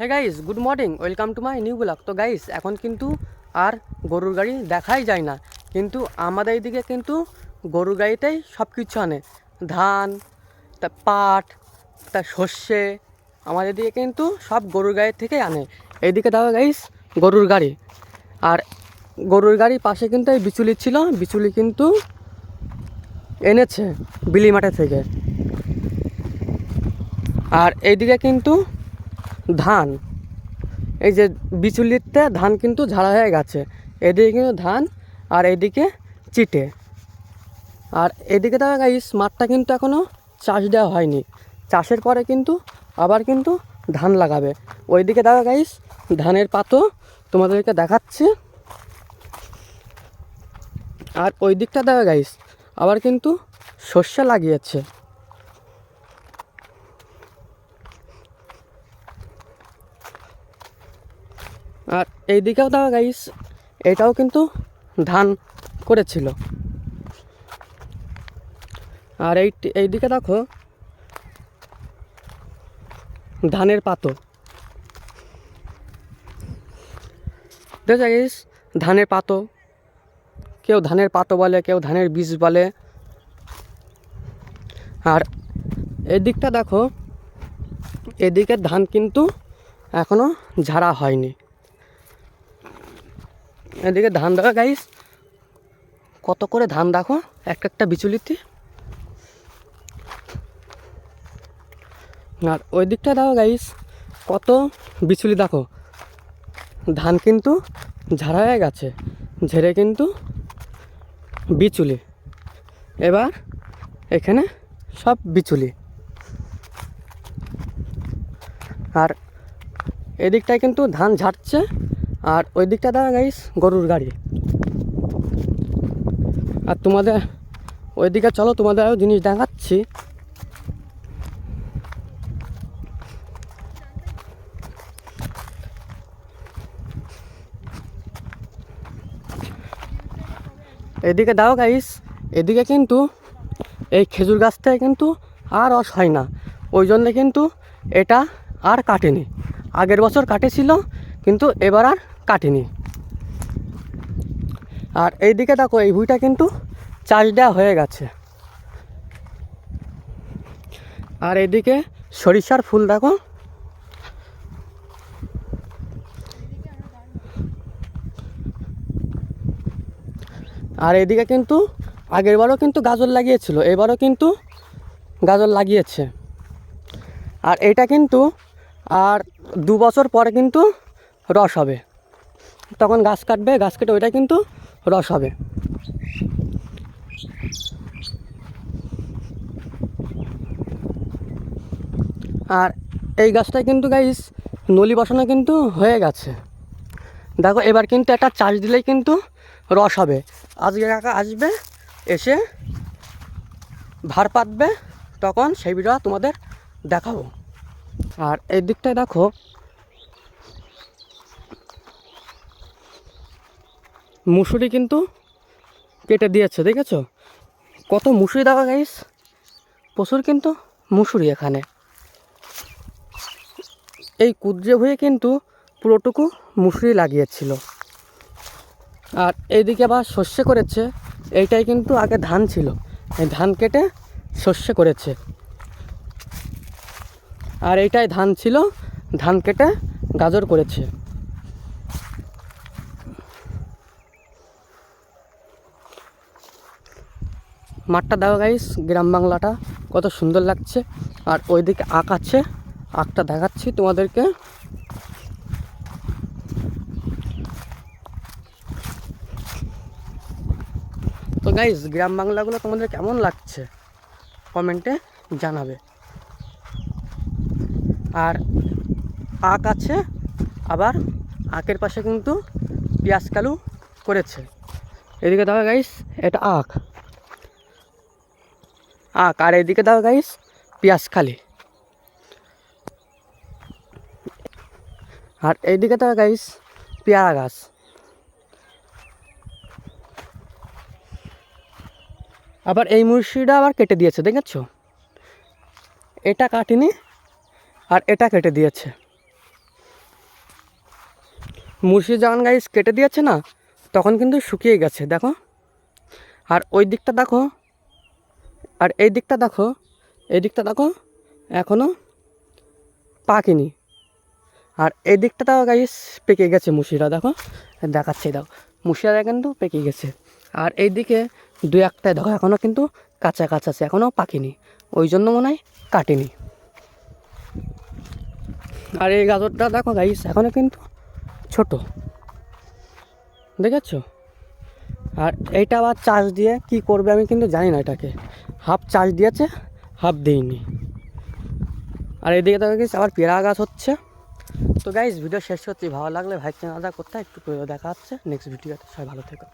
হ্যাঁ guys good morning welcome to my new blog তো guys এখন কিন্তু আর গরুর গাড়ি দেখাই যায় না। কিন্তু আমাদের এইদিকে কিন্তু গরুর গাড়িতেই সব কিছু আনে। ধান, তা পাট, তা সর্ষে, আমাদের দিকে কিন্তু সব গরুর গাড়ির থেকেই আনে। এইদিকে দেখো গাইস গরুর গাড়ি। আর গরুর গাড়ির পাশে কিন্তু এই বিচুলি ছিল। বিচুলি কিন্তু এনেছে বিলিমাঠে থেকে। আর এইদিকে কিন্তু ধান। এই যে বিচুলিতে ধান কিন্তু ঝাড়া হয়ে গেছে। এদিকে কিন্তু ধান আর এদিকে চিটে। আর এদিকে দেখা গাইস মাঠটা কিন্তু এখনও চাষ দেওয়া হয়নি। চাষের পরে কিন্তু আবার কিন্তু ধান লাগাবে। ওইদিকে দেখা গাইস ধানের পাতো তোমাদেরকে দেখাচ্ছি। আর ওই দিকটা দেখা গাইস আবার কিন্তু শস্য লাগিয়েছে। আর এই দিকেও দেখো গাইস এটাও কিন্তু ধান করেছিল। আর এই এই দিকে দেখো, ধানের পাতো। দেখো গাইস ধানের পাতো। কেউ ধানের পাতো বলে, কেউ ধানের বীজ বলে। আর এই দিকটা দেখো, এদিকে ধান কিন্তু এখনও ঝাড়া হয়নি। এদিকে ধান দেখা গাইস কত করে ধান দেখো? একটা একটা বিচুলিতে। আর ওই দিকটা দেখো গাইস কত বিচুলি দেখো। ধান কিন্তু ঝাড়া হয়ে গেছে। ঝেড়ে কিন্তু বিচুলি। এবার এখানে সব বিচুলি। আর এদিকটায় কিন্তু ধান ঝাড়ছে। আর ওই দিকটা দেখা গাইস গরুর গাড়ি। আর তোমাদের ওইদিকে চলো, তোমাদের আরও জিনিস দেখাচ্ছি। এদিকে দাও গাইস এদিকে কিন্তু এই খেজুর গাছ থেকে কিন্তু আর রস হয় না। ওই জন্য কিন্তু এটা আর কাটেনি। আগের বছর কাটেছিল, কিন্তু এবার আর কাটেনি। আর এইদিকে দেখো, এই ভুঁইটা কিন্তু চাষ দেওয়া হয়ে গেছে। আর এদিকে সরিষার ফুল দেখো। আর এদিকে কিন্তু আগেরবারও কিন্তু গাজর লাগিয়েছিল, এবারও কিন্তু গাজর লাগিয়েছে। আর এটা কিন্তু আর দু বছর পরে কিন্তু রস হবে। তখন গাছ কাটবে, গাছ কেটে ওইটা কিন্তু রস হবে। আর এই গাছটা কিন্তু গাইস নলি বসানো কিন্তু হয়ে গেছে। দেখো, এবার কিন্তু একটা চাষ দিলেই কিন্তু রস হবে। আজকে কাকা আসবে, এসে ভার পাতবে, তখন সেই ভিডিও তোমাদের দেখাবো। আর এই দিকটায় দেখো মুসুরি কিন্তু কেটে দিয়েছে, দেখেছ? কত মুসুরি দেখা গাইস প্রচুর কিন্তু মুসুরি এখানে। এই কুদ্রে হয়ে কিন্তু পুরোটুকু মুসুরি লাগিয়েছিল। আর এইদিকে আবার শস্য করেছে। এইটাই কিন্তু আগে ধান ছিল। এই ধান কেটে শস্য করেছে। আর এইটাই ধান ছিল। ধান কেটে গাজর করেছে। মাঠটা দেখো গাইস গ্রাম বাংলাটা কত সুন্দর লাগছে। আর ওইদিকে আঁক আছে আঁকটা দেখাচ্ছি তোমাদেরকে। তো গাইস গ্রাম বাংলাগুলো তোমাদের কেমন লাগছে? কমেন্টে জানাবে। আর আখ আছে, আবার আখের পাশে কিন্তু পেঁয়াজ কালু করেছে। এদিকে দেখো গাইস এটা আখ। আখ আর এদিকে দাও গাইস পেঁয়াজ খালি। আর এইদিকে দেখো গাইস পেয়ারা গাছ। আবার এই মুর্শিটা আবার কেটে দিয়েছে, দেখেছ? এটা কাটিনি, আর এটা কেটে দিয়েছে। মুসি যখন গাইস কেটে দিয়েছে না, তখন কিন্তু শুকিয়ে গেছে, দেখো? আর ওই দিকটা দেখো আর এই দিকটা দেখো, এই দিকটা দেখো এখনও পাকেনি। আর এই দিকটাও গাইস পেকে গেছে মুসিরা দেখো, দেখাচ্ছে দাও মুসিরা কিন্তু পেকে গেছে। আর এই দিকে দু একটাই, দেখো এখনও কিন্তু কাঁচা কাঁচা আছে এখনও পাকেনি, ওই জন্য মনে হয় কাটেনি। আর এই গাজরটা দেখো গাইস এখনও কিন্তু ছোট, দেখেছ? আর এইটা আবার চাষ দিয়ে কি করবে আমি কিন্তু জানি না এটাকে। হাফ চার্জ দিয়েছে, হাফ দিইনি। আর এদিকে তো গেছি আবার পেয়ারা গাছ হচ্ছে। তো গাইজ ভিডিও শেষ করছি। ভালো লাগলে ভাই চ্যানেলটা করতে একটু দেখা হচ্ছে নেক্সট ভিডিওতে সবাই ভালো থেকো।